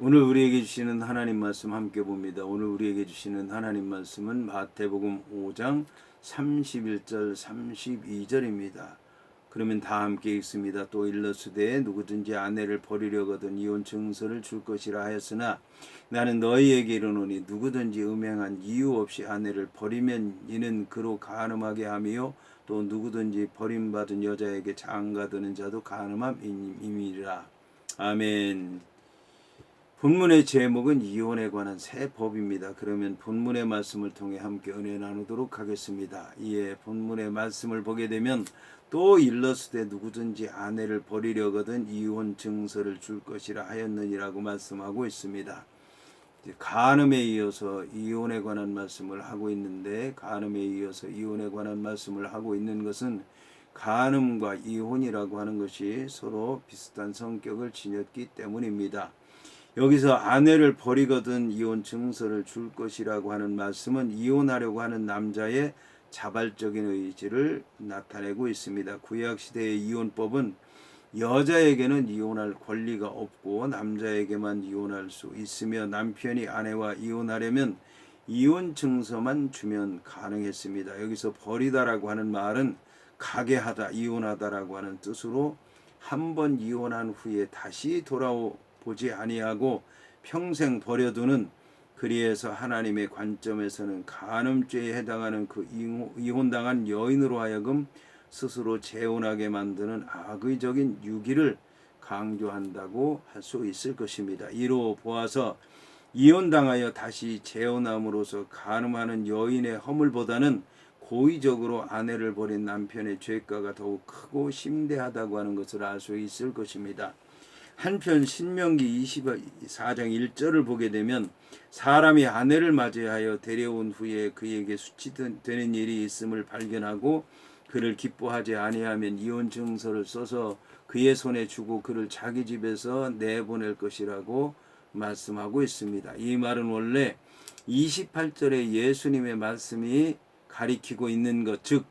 오늘 우리에게 주시는 하나님 말씀 함께 봅니다. 오늘 우리에게 주시는 하나님 말씀은 마태복음 5장 31절 32절입니다. 그러면 다 함께 읽습니다. 또 일러스되 누구든지 아내를 버리려거든 이혼 증서를 줄 것이라 하였으나 나는 너희에게 이르노니 누구든지 음행한 이유 없이 아내를 버리면 이는 그로 간음하게 함이요 또 누구든지 버림받은 여자에게 장가드는 자도 간음함이니라. 아멘. 본문의 제목은 이혼에 관한 새 법입니다. 그러면 본문의 말씀을 통해 함께 은혜 나누도록 하겠습니다. 이에 본문의 말씀을 보게 되면 또 일러스되 누구든지 아내를 버리려거든 이혼 증서를 줄 것이라 하였느니라고 말씀하고 있습니다. 간음에 이어서 이혼에 관한 말씀을 하고 있는데 간음에 이어서 이혼에 관한 말씀을 하고 있는 것은 간음과 이혼이라고 하는 것이 서로 비슷한 성격을 지녔기 때문입니다. 여기서 아내를 버리거든 이혼 증서를 줄 것이라고 하는 말씀은 이혼하려고 하는 남자의 자발적인 의지를 나타내고 있습니다. 구약 시대의 이혼법은 여자에게는 이혼할 권리가 없고 남자에게만 이혼할 수 있으며 남편이 아내와 이혼하려면 이혼 증서만 주면 가능했습니다. 여기서 버리다라고 하는 말은 가게하다, 이혼하다라고 하는 뜻으로 한 번 이혼한 후에 다시 돌아오 지 아니하고 평생 버려두는 그리해서 하나님의 관점에서는 간음죄에 해당하는 그 이혼당한 여인으로 하여금 스스로 재혼하게 만드는 악의적인 유기를 강조한다고 할 수 있을 것입니다. 이로 보아서 이혼당하여 다시 재혼함으로써 간음하는 여인의 허물보다는 고의적으로 아내를 버린 남편의 죄가가 더욱 크고 심대하다고 하는 것을 알 수 있을 것입니다. 한편 신명기 24장 1절을 보게 되면 사람이 아내를 맞이하여 데려온 후에 그에게 수치되는 일이 있음을 발견하고 그를 기뻐하지 아니하면 이혼 증서를 써서 그의 손에 주고 그를 자기 집에서 내보낼 것이라고 말씀하고 있습니다. 이 말은 원래 28절의 예수님의 말씀이 가리키고 있는 것, 즉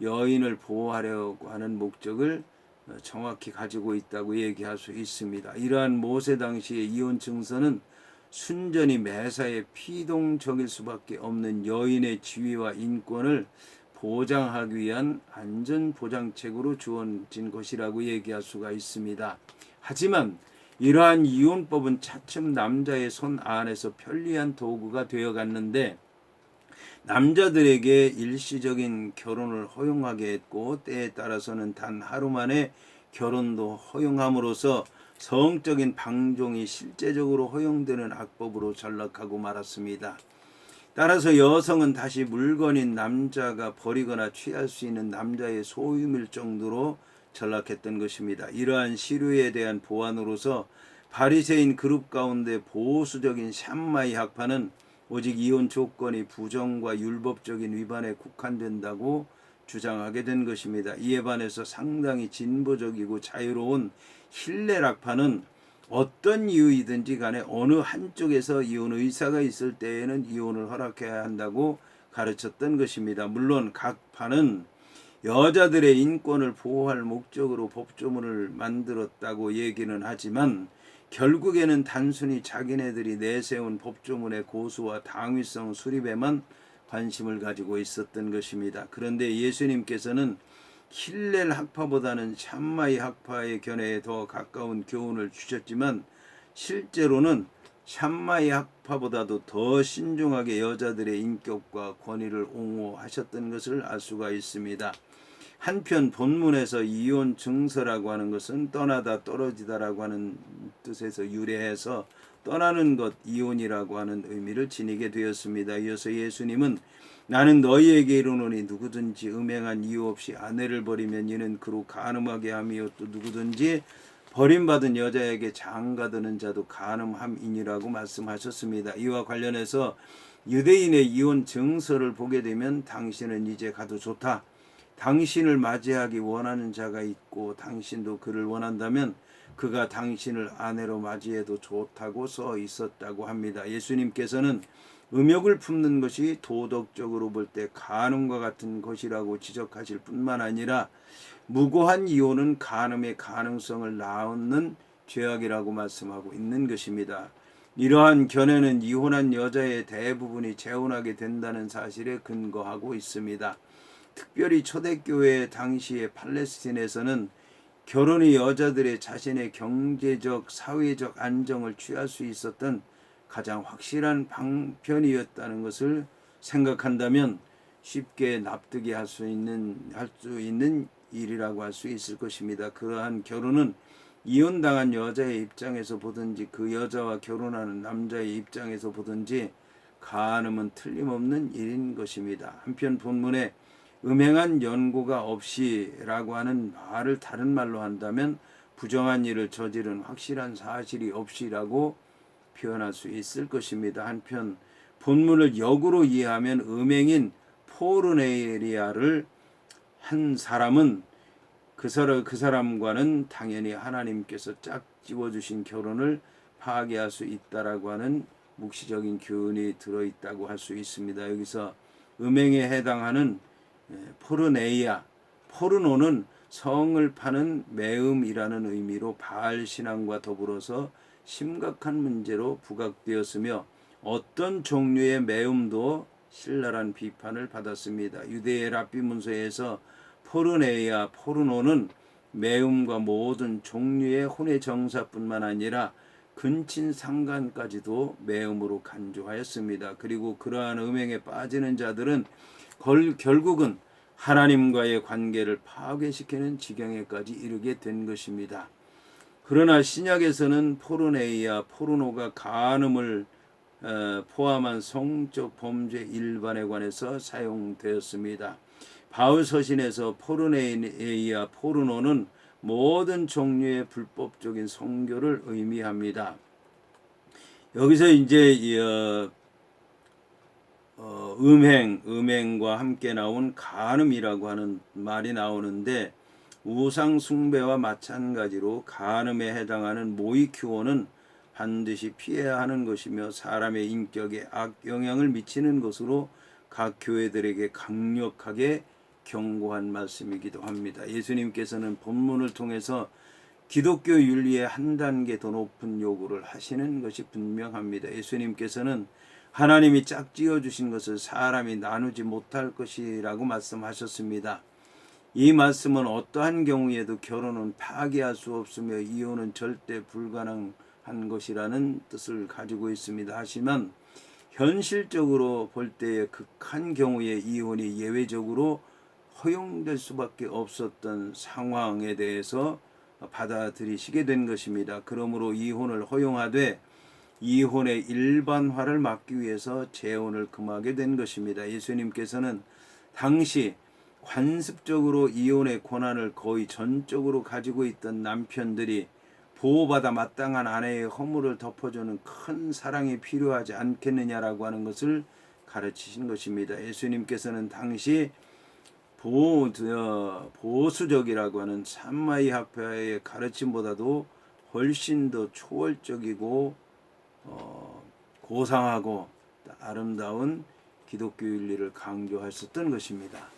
여인을 보호하려고 하는 목적을 정확히 가지고 있다고 얘기할 수 있습니다. 이러한 모세 당시의 이혼 증서는 순전히 매사에 피동적일 수밖에 없는 여인의 지위와 인권을 보장하기 위한 안전 보장책으로 주어진 것이라고 얘기할 수가 있습니다. 하지만 이러한 이혼법은 차츰 남자의 손 안에서 편리한 도구가 되어 갔는데 남자들에게 일시적인 결혼을 허용하게 했고 때에 따라서는 단 하루 만에 결혼도 허용함으로써 성적인 방종이 실제적으로 허용되는 악법으로 전락하고 말았습니다. 따라서 여성은 다시 물건인 남자가 버리거나 취할 수 있는 남자의 소유일 정도로 전락했던 것입니다. 이러한 시류에 대한 보완으로서 바리새인 그룹 가운데 보수적인 샴마이 학파는 오직 이혼 조건이 부정과 율법적인 위반에 국한된다고 주장하게 된 것입니다. 이에 반해서 상당히 진보적이고 자유로운 힐레락파는 어떤 이유이든지 간에 어느 한쪽에서 이혼 의사가 있을 때에는 이혼을 허락해야 한다고 가르쳤던 것입니다. 물론 각 파는 여자들의 인권을 보호할 목적으로 법조문을 만들었다고 얘기는 하지만 결국에는 단순히 자기네들이 내세운 법조문의 고수와 당위성 수립에만 관심을 가지고 있었던 것입니다. 그런데 예수님께서는 힐렐 학파보다는 샴마이 학파의 견해에 더 가까운 교훈을 주셨지만 실제로는 샴마이 학파보다도 더 신중하게 여자들의 인격과 권위를 옹호하셨던 것을 알 수가 있습니다. 한편 본문에서 이혼 증서라고 하는 것은 떠나다 떨어지다라고 하는 뜻에서 유래해서 떠나는 것 이혼이라고 하는 의미를 지니게 되었습니다. 이어서 예수님은 나는 너희에게 이르노니 누구든지 음행한 이유 없이 아내를 버리면 이는 그로 간음하게 함이요 또 누구든지 버림받은 여자에게 장가드는 자도 간음함이니라고 말씀하셨습니다. 이와 관련해서 유대인의 이혼 증서를 보게 되면 당신은 이제 가도 좋다. 당신을 맞이하기 원하는 자가 있고 당신도 그를 원한다면 그가 당신을 아내로 맞이해도 좋다고 써 있었다고 합니다. 예수님께서는 음욕을 품는 것이 도덕적으로 볼 때 간음과 같은 것이라고 지적하실 뿐만 아니라 무고한 이혼은 간음의 가능성을 낳는 죄악이라고 말씀하고 있는 것입니다. 이러한 견해는 이혼한 여자의 대부분이 재혼하게 된다는 사실에 근거하고 있습니다. 특별히 초대교회 당시의 팔레스틴에서는 결혼이 여자들의 자신의 경제적, 사회적 안정을 취할 수 있었던 가장 확실한 방편이었다는 것을 생각한다면 쉽게 납득이 할 수 있는 할 수 있는 일이라고 할 수 있을 것입니다. 그러한 결혼은 이혼당한 여자의 입장에서 보든지 그 여자와 결혼하는 남자의 입장에서 보든지 가늠은 틀림없는 일인 것입니다. 한편 본문에 음행한 연고가 없이라고 하는 말을 다른 말로 한다면 부정한 일을 저지른 확실한 사실이 없이라고 표현할 수 있을 것입니다. 한편 본문을 역으로 이해하면 음행인 포르네리아를 한 사람은 그 사람 그 사람과는 당연히 하나님께서 짝 지워 주신 결혼을 파괴할 수 있다라고 하는 묵시적인 교훈이 들어 있다고 할 수 있습니다. 여기서 음행에 해당하는 예, 포르네이아 포르노는 성을 파는 매음이라는 의미로 바알 신앙과 더불어서 심각한 문제로 부각되었으며 어떤 종류의 매음도 신랄한 비판을 받았습니다. 유대의 랍비 문서에서 포르네이아 포르노는 매음과 모든 종류의 혼의 정사뿐만 아니라 근친 상간까지도 매음으로 간주하였습니다. 그리고 그러한 음행에 빠지는 자들은 걸, 결국은 하나님과의 관계를 파괴시키는 지경에까지 이르게 된 것입니다. 그러나 신약에서는 포르네이아 포르노가 간음을 어, 포함한 성적 범죄 일반에 관해서 사용되었습니다. 바울 서신에서 포르네이아 포르노는 모든 종류의 불법적인 성교를 의미합니다. 여기서 이제 이, 어, 어, 음행, 음행과 함께 나온 간음이라고 하는 말이 나오는데 우상 숭배와 마찬가지로 간음에 해당하는 모이큐어는 반드시 피해야 하는 것이며 사람의 인격에 악 영향을 미치는 것으로 각 교회들에게 강력하게 경고한 말씀이기도 합니다. 예수님께서는 본문을 통해서 기독교 윤리의 한 단계 더 높은 요구를 하시는 것이 분명합니다. 예수님께서는 하나님이 짝지어 주신 것을 사람이 나누지 못할 것이라고 말씀하셨습니다. 이 말씀은 어떠한 경우에도 결혼은 파기할 수 없으며 이혼은 절대 불가능 한 것이라는 뜻을 가지고 있습니다. 하지만 현실적으로 볼 때의 극한 경우에 이혼이 예외적으로 허용될 수밖에 없었던 상황에 대해서 받아들이시게 된 것입니다. 그러므로 이혼을 허용하되 이혼의 일반화를 막기 위해서 재혼을 금하게 된 것입니다. 예수님께서는 당시 관습적으로 이혼의 권한을 거의 전적으로 가지고 있던 남편들이 보호받아 마땅한 아내의 허물을 덮어주는 큰 사랑이 필요하지 않겠느냐라고 하는 것을 가르치신 것입니다. 예수님께서는 당시 보, 어, 보수적이라고 하는 산마이 학파의 가르침보다도 훨씬 더 초월적이고 어, 고상하고 아름다운 기독교 윤리를 강조하셨던 것입니다.